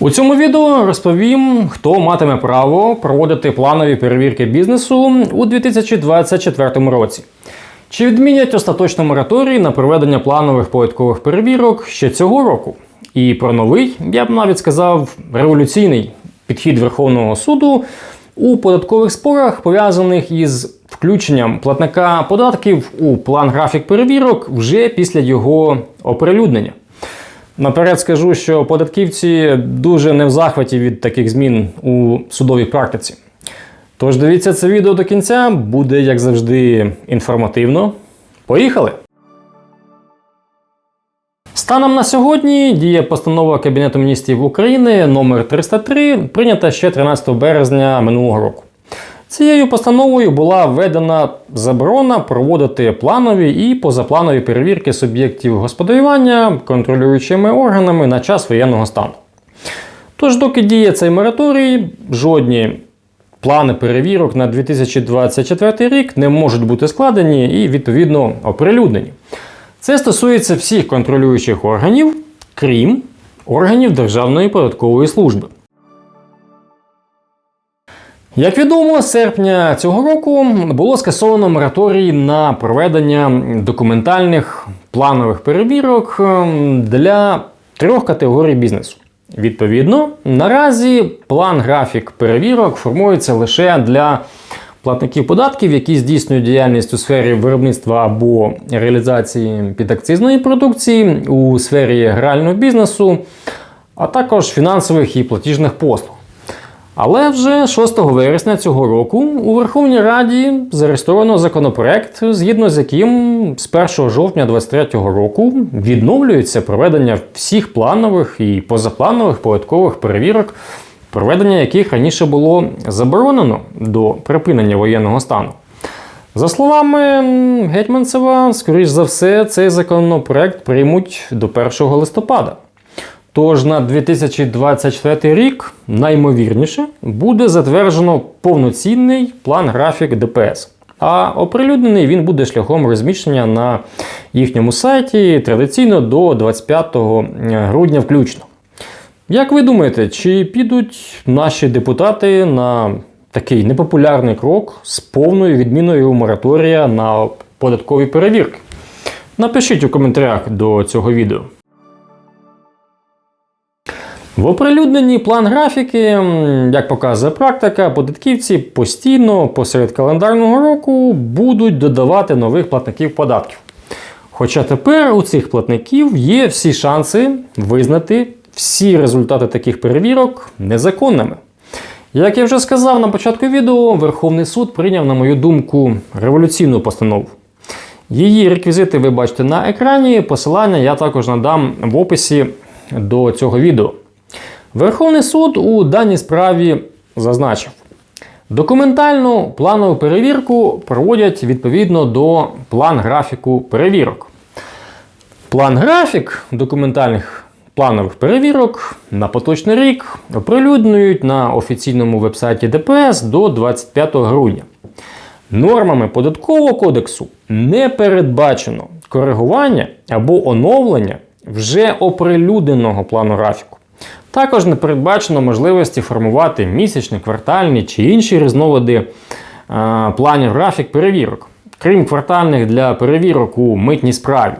У цьому відео розповім, хто матиме право проводити планові перевірки бізнесу у 2024 році. Чи відмінять остаточно мораторій на проведення планових податкових перевірок ще цього року? І про новий, я б навіть сказав, революційний підхід Верховного суду у податкових спорах, пов'язаних із включенням платника податків у план графік перевірок вже після його оприлюднення. Наперед скажу, що податківці дуже не в захваті від таких змін у судовій практиці. Тож дивіться це відео до кінця, буде, як завжди, інформативно. Поїхали! Станом на сьогодні діє постанова Кабінету міністрів України номер 303, прийнята ще 13 березня минулого року. Цією постановою була введена заборона проводити планові і позапланові перевірки суб'єктів господарювання контролюючими органами на час воєнного стану. Тож, доки діє цей мораторій, жодні плани перевірок на 2024 рік не можуть бути складені і відповідно оприлюднені. Це стосується всіх контролюючих органів, крім органів Державної податкової служби. Як відомо, з серпня цього року було скасовано мораторій на проведення документальних планових перевірок ем, для трьох категорій бізнесу. Відповідно, наразі план графік перевірок формується лише для платників податків, які здійснюють діяльність у сфері виробництва або реалізації підакцизної продукції, у сфері грального бізнесу, а також фінансових і платіжних послуг. Але вже 6 вересня цього року у Верховній Раді зареєстровано законопроект, згідно з яким з 1 жовтня 2023 року відновлюється проведення всіх планових і позапланових податкових перевірок, проведення яких раніше було заборонено до припинення воєнного стану. За словами Гетьманцева, скоріш за все, цей законопроект приймуть до 1 листопада. Тож на 2024 рік наймовірніше буде затверджено повноцінний план графік ДПС. А оприлюднений він буде шляхом розміщення на їхньому сайті традиційно до 25 грудня включно. Як ви думаєте, чи підуть наші депутати на такий непопулярний крок з повною відміною мораторія на податкові перевірки? Напишіть у коментарях до цього відео. В оприлюдненні план графіки, як показує практика, податківці постійно посеред календарного року будуть додавати нових платників податків. Хоча тепер у цих платників є всі шанси визнати всі результати таких перевірок незаконними. Як я вже сказав на початку відео, Верховний суд прийняв, на мою думку, революційну постанову. Її реквізити ви бачите на екрані, посилання я також надам в описі до цього відео. Верховний суд у даній справі зазначив, документальну планову перевірку проводять відповідно до план графіку перевірок. План графік документальних планових перевірок на поточний рік оприлюднюють на офіційному вебсайті ДПС до 25 грудня. Нормами податкового кодексу не передбачено коригування або оновлення вже оприлюдненого плану графіку. Також не передбачено можливості формувати місячні, квартальні чи інші різновиди планів графік перевірок, крім квартальних для перевірок у митній справі.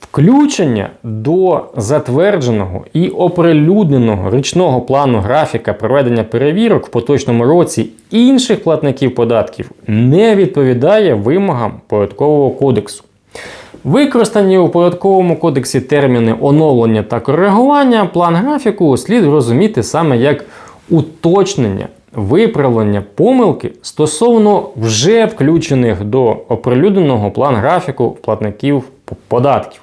Включення до затвердженого і оприлюдненого річного плану графіка проведення перевірок в поточному році інших платників податків не відповідає вимогам податкового кодексу. Використані у податковому кодексі терміни оновлення та коригування план графіку слід розуміти саме як уточнення, виправлення помилки стосовно вже включених до оприлюдненого план графіку платників податків.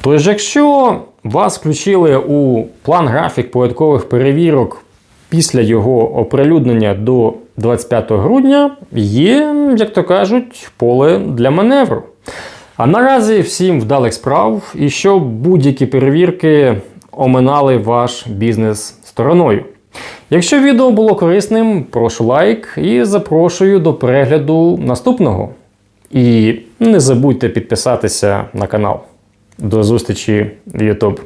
Тож, якщо вас включили у план графік податкових перевірок після його оприлюднення до 25 грудня, є, як то кажуть, поле для маневру. А наразі всім вдалих справ і щоб будь-які перевірки оминали ваш бізнес стороною. Якщо відео було корисним, прошу лайк і запрошую до перегляду наступного. І не забудьте підписатися на канал. До зустрічі в YouTube.